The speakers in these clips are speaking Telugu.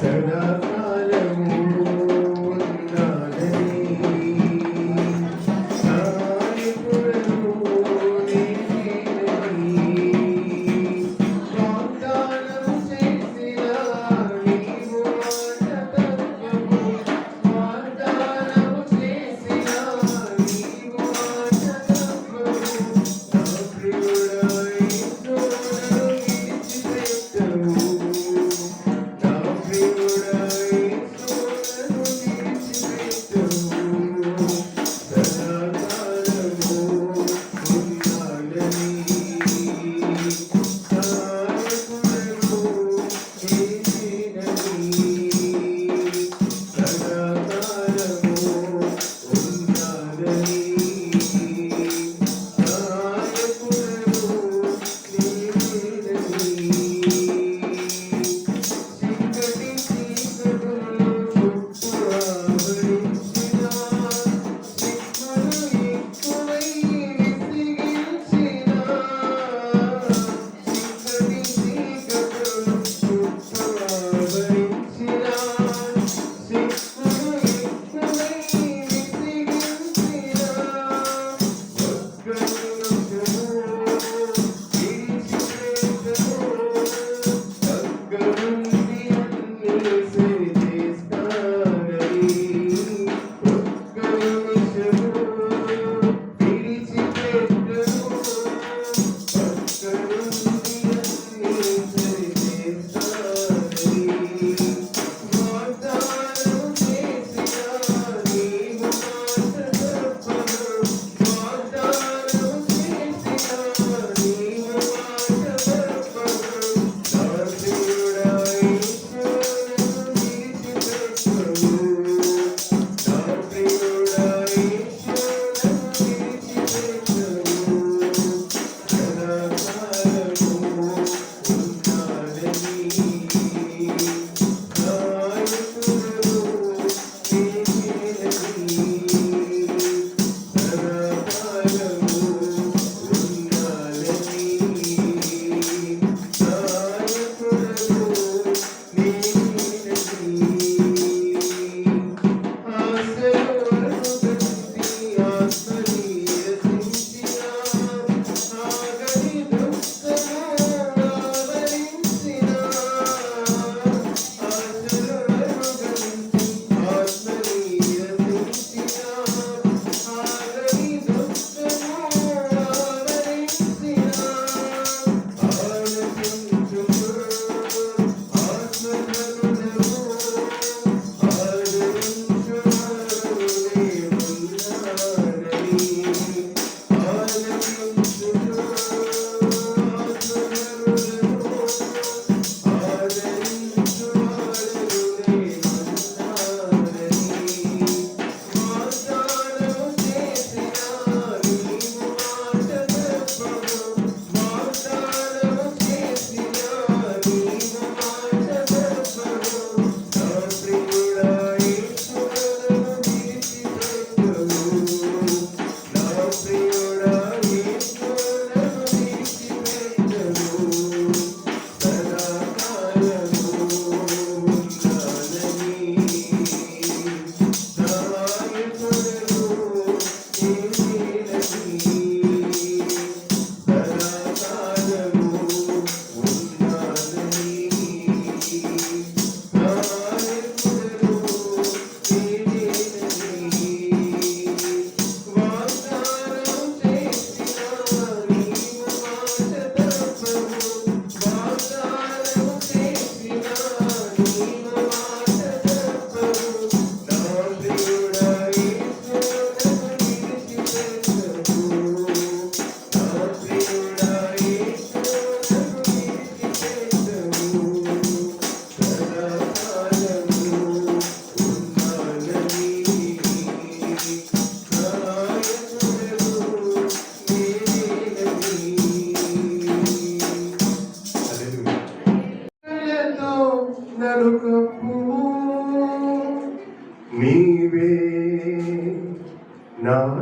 Sarada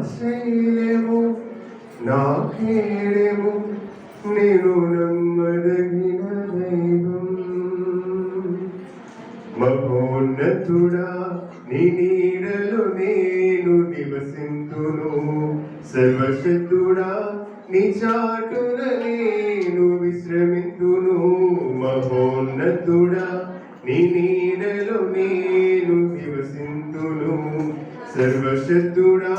నా శైలము నా ఖేడము నేను నమ్మదగిన దైవం మహోన్నతుడా నీ నీడలో నేను నివసింతును. సర్వశక్తుడా నీ చాటున నేను విశ్రమితును. మహోన్నతుడా నీ నీడలో నేను నివసింతును. సర్వశక్తుడా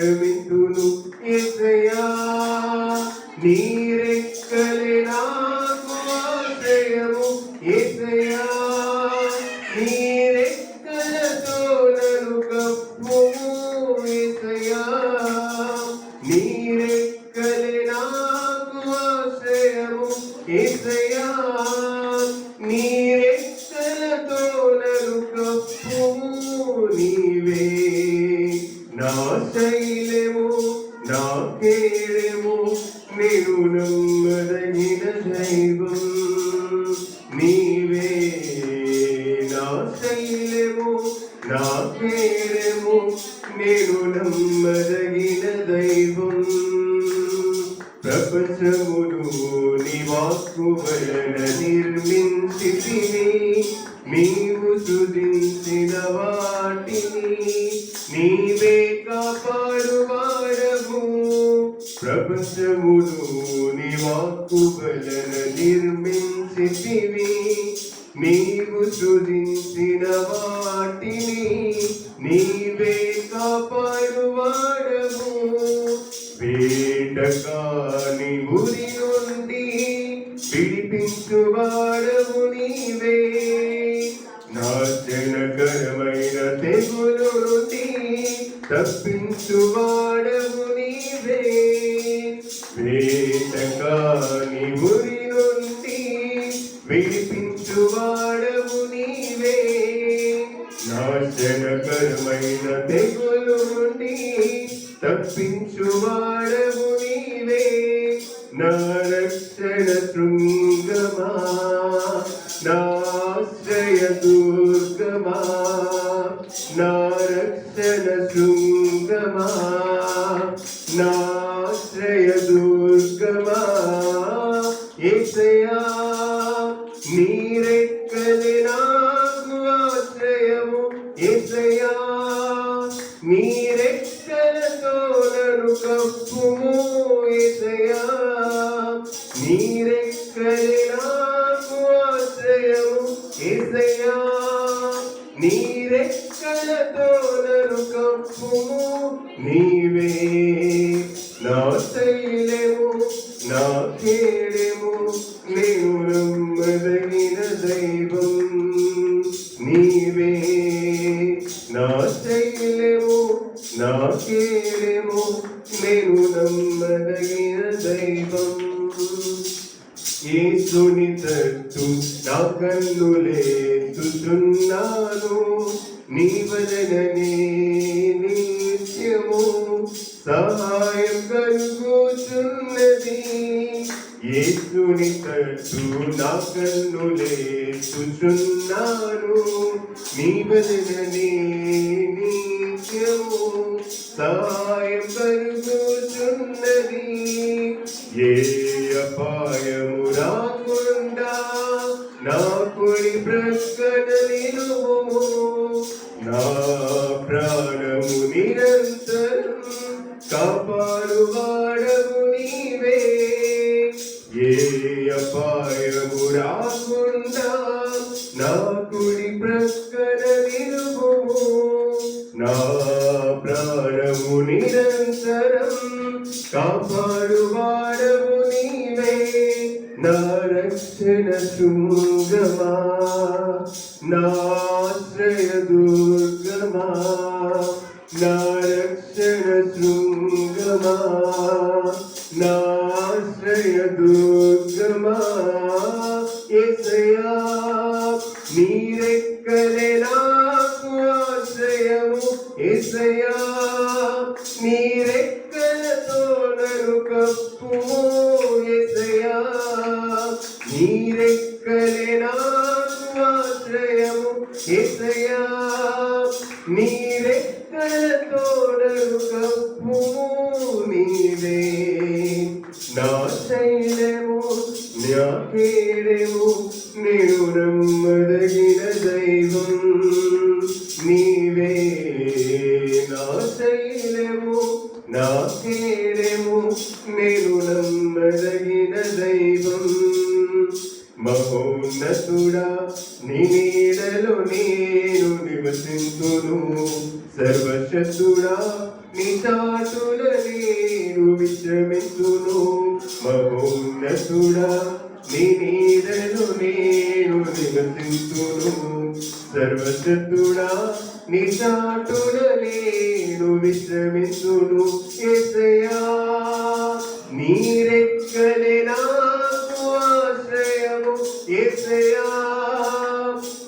నేను ఎసయా నీ నేను నమ్మదగిన దైవం ప్రపంచమును నివాకు వలన నిర్మించితివి నీవు సుధించిన వాటిని నీవే కాపాడువాడవు ప్రపంచమును నివాకు వలన నిర్మించితివి నీవు సృజించిన వాటిని నీవే కాపాడువాడవు వేడకాని ఉరి నుండి విడిపించువాడవు నీవే. నాశనకరమైన తెగులు నుండి తప్పించువాడము నీ नारक्षण शृङ्गमा नाश्रयतु నా నీ వలననే నిత్యము సహాయం కలుగుతున్నది. ఏసుని తట్టు నా కన్నులేస్తున్నాను నీ వలననే నిత్యము సహాయం కలుగుతున్నది అపాయము రాకుండా నా కుడి ప్రక్కన నిలువుము నా ప్రాణము నిరంతరం కాపాడు వాడవు నీవే నా రక్షణ శృంగమా నాశ్రయ దుర్గమా నా రక్షణ శృంగమా నాశ్రయ దుర్గమా ఎసయా నీరెక్కలే నాకు ఆశ్రయము ఎసయా నీరెక్కలతో నన్ను కప్పుము ఎసయా నీరెక్కలే నాకు నీవే నా శైలము నా నాకేడేమో నేను నమ్మదగిన దైవం. మహోన్నతుడా నీ నీడలో నేను నివసింతును సర్వశక్తుడా నీ చాటులని విశ్రమించును మహోన్నతుడా నీ నీడలో నేను నివసించును. సర్వశక్తుడా నీ చాటుల నేను విశ్రమించును. ఎసయా నీరెక్కలే నాకు ఆశ్రయము. ఎసయా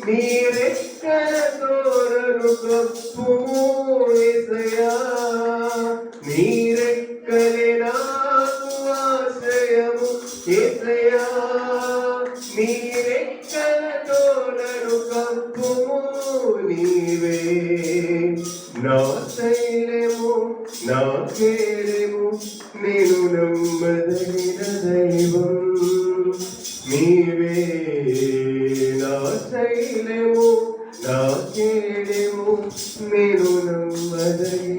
నీరెక్కల తోరను కప్పుము ఎసయా నా నేను నమ్మదగిన దైవం. నీవే నా శైలము నా కేడము నేను నమ్మదగిన